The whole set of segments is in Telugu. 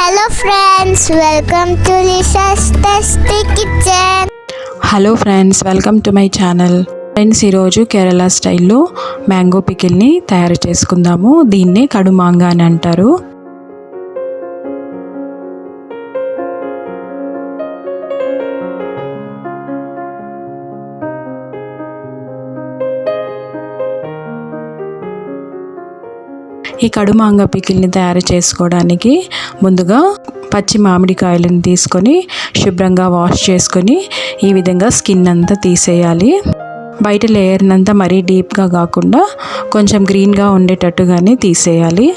Hello friends welcome to Lisa's tasty kitchen hello friends welcome to my channel friends ఈరోజు కేరళ స్టైల్లో మ్యాంగో పికిల్ని తయారు చేసుకుందాము. దీన్నే కడుమాంగా అని అంటారు. ఈ కడుమాంగ పికిల్ని తయారు చేసుకోవడానికి ముందుగా పచ్చి మామిడికాయలను తీసుకొని శుభ్రంగా వాష్ చేసుకొని ఈ విధంగా స్కిన్ అంతా తీసేయాలి. బయట లేయర్నంతా మరీ డీప్గా కాకుండా కొంచెం గ్రీన్గా ఉండేటట్టుగానే తీసేయాలి.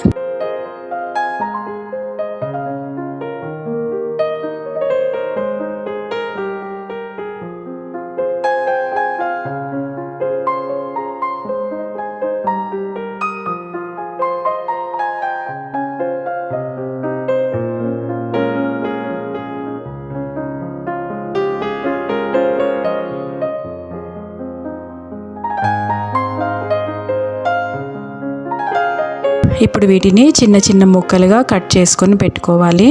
ఇప్పుడు వీటిని చిన్న చిన్న ముక్కలుగా కట్ చేసుకొని పెట్టుకోవాలి.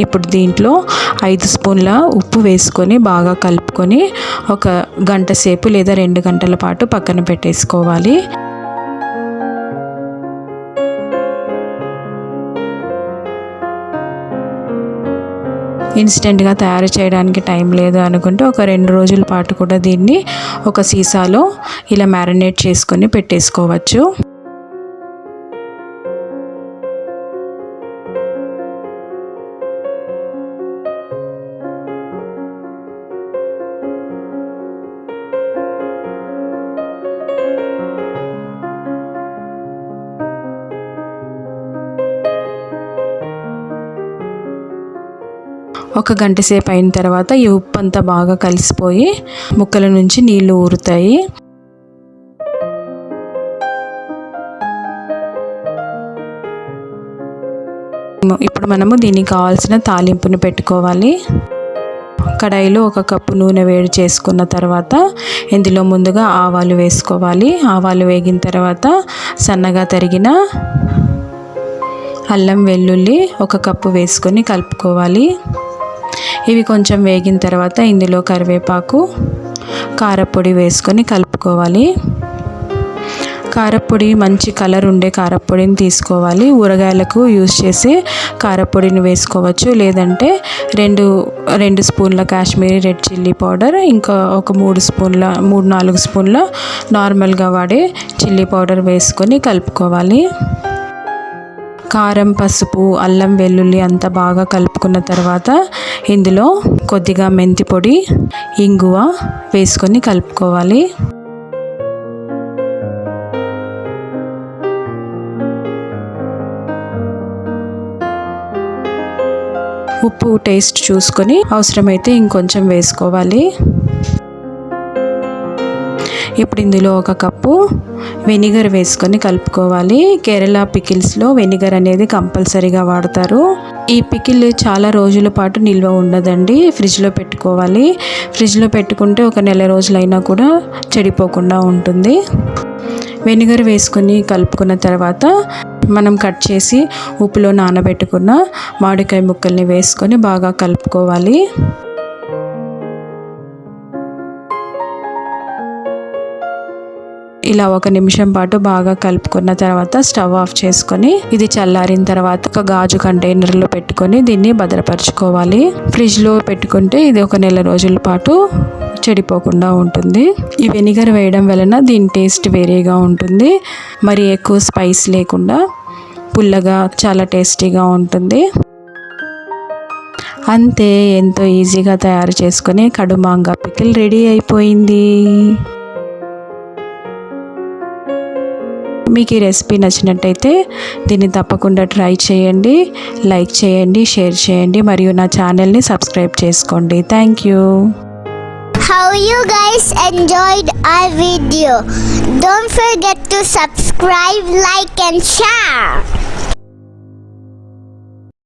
ఇప్పుడు దీంట్లో ఐదు స్పూన్ల ఉప్పు వేసుకొని బాగా కలుపుకొని ఒక గంట సేపు లేదా రెండు గంటల పాటు పక్కన పెట్టేసుకోవాలి. ఇన్స్టెంట్గా తయారు చేయడానికి టైం లేదు అనుకుంటే ఒక రెండు రోజుల పాటు కూడా దీన్ని ఒక సీసాలో ఇలా మ్యారినేట్ చేసుకొని పెట్టేసుకోవచ్చు. ఒక గంట సేపు అయిన తర్వాత ఈ ఉప్పు అంతా బాగా కలిసిపోయి ముక్కల నుంచి నీళ్ళు ఊరుతాయి. ఇప్పుడు మనము దీనికి కావాల్సిన తాలింపును పెట్టుకోవాలి. కడాయిలో ఒక కప్పు నూనె వేడి చేసుకున్న తర్వాత ఇందులో ముందుగా ఆవాలు వేసుకోవాలి. ఆవాలు వేగిన తర్వాత సన్నగా తరిగిన అల్లం వెల్లుల్లి ఒక కప్పు వేసుకొని కలుపుకోవాలి. ఇవి కొంచెం వేగిన తర్వాత ఇందులో కరివేపాకు కారపొడి వేసుకొని కలుపుకోవాలి. కారపొడి మంచి కలర్ ఉండే కారపొడిని తీసుకోవాలి. ఊరగాయలకు యూజ్ చేసి కారపొడిని వేసుకోవచ్చు. లేదంటే రెండు రెండు స్పూన్ల కాశ్మీరీ రెడ్ చిల్లీ పౌడర్ ఇంకా ఒక మూడు స్పూన్ల మూడు నాలుగు స్పూన్ల నార్మల్గా వాడే చిల్లీ పౌడర్ వేసుకొని కలుపుకోవాలి. కారం పసుపు అల్లం వెల్లుల్లి అంతా బాగా కలుపుకున్న తర్వాత ఇందులో కొద్దిగా మెంతి పొడి ఇంగువ వేసుకొని కలుపుకోవాలి. ఉప్పు టేస్ట్ చూసుకొని అవసరమైతే ఇంకొంచెం వేసుకోవాలి. ఇప్పుడు ఇందులో ఒక కప్పు వెనిగర్ వేసుకొని కలుపుకోవాలి. కేరళ పికిల్స్లో వెనిగర్ అనేది కంపల్సరీగా వాడతారు. ఈ పికిల్ చాలా రోజుల పాటు నిల్వ ఉండదండి. ఫ్రిడ్జ్లో పెట్టుకోవాలి. ఫ్రిడ్జ్లో పెట్టుకుంటే ఒక నెల రోజులైనా కూడా చెడిపోకుండా ఉంటుంది. వెనిగర్ వేసుకొని కలుపుకున్న తర్వాత మనం కట్ చేసి ఉప్పులో నానబెట్టుకున్న మామిడికాయ ముక్కల్ని వేసుకొని బాగా కలుపుకోవాలి. ఇలా ఒక నిమిషం పాటు బాగా కలుపుకున్న తర్వాత స్టవ్ ఆఫ్ చేసుకొని ఇది చల్లారిన తర్వాత ఒక గాజు కంటైనర్లో పెట్టుకొని దీన్ని భద్రపరచుకోవాలి. ఫ్రిడ్జ్లో పెట్టుకుంటే ఇది ఒక నెల రోజుల పాటు చెడిపోకుండా ఉంటుంది. ఈ వెనిగర్ వేయడం వలన దీని టేస్ట్ వేరేగా ఉంటుంది. మరి ఎక్కువ స్పైస్ లేకుండా పుల్లగా చాలా టేస్టీగా ఉంటుంది. అంతే ఎంతో ఈజీగా తయారు చేసుకుని కడుమాంగా పికిల్ రెడీ అయిపోయింది. మీకు ఈ రెసిపీ నచ్చినట్టయితే దీన్ని తప్పకుండా ట్రై చేయండి లైక్ చేయండి షేర్ చేయండి మరియు నా ఛానల్ని సబ్స్క్రైబ్ చేసుకోండి thank you How you guys enjoyed our video. Don't forget to subscribe, like and share.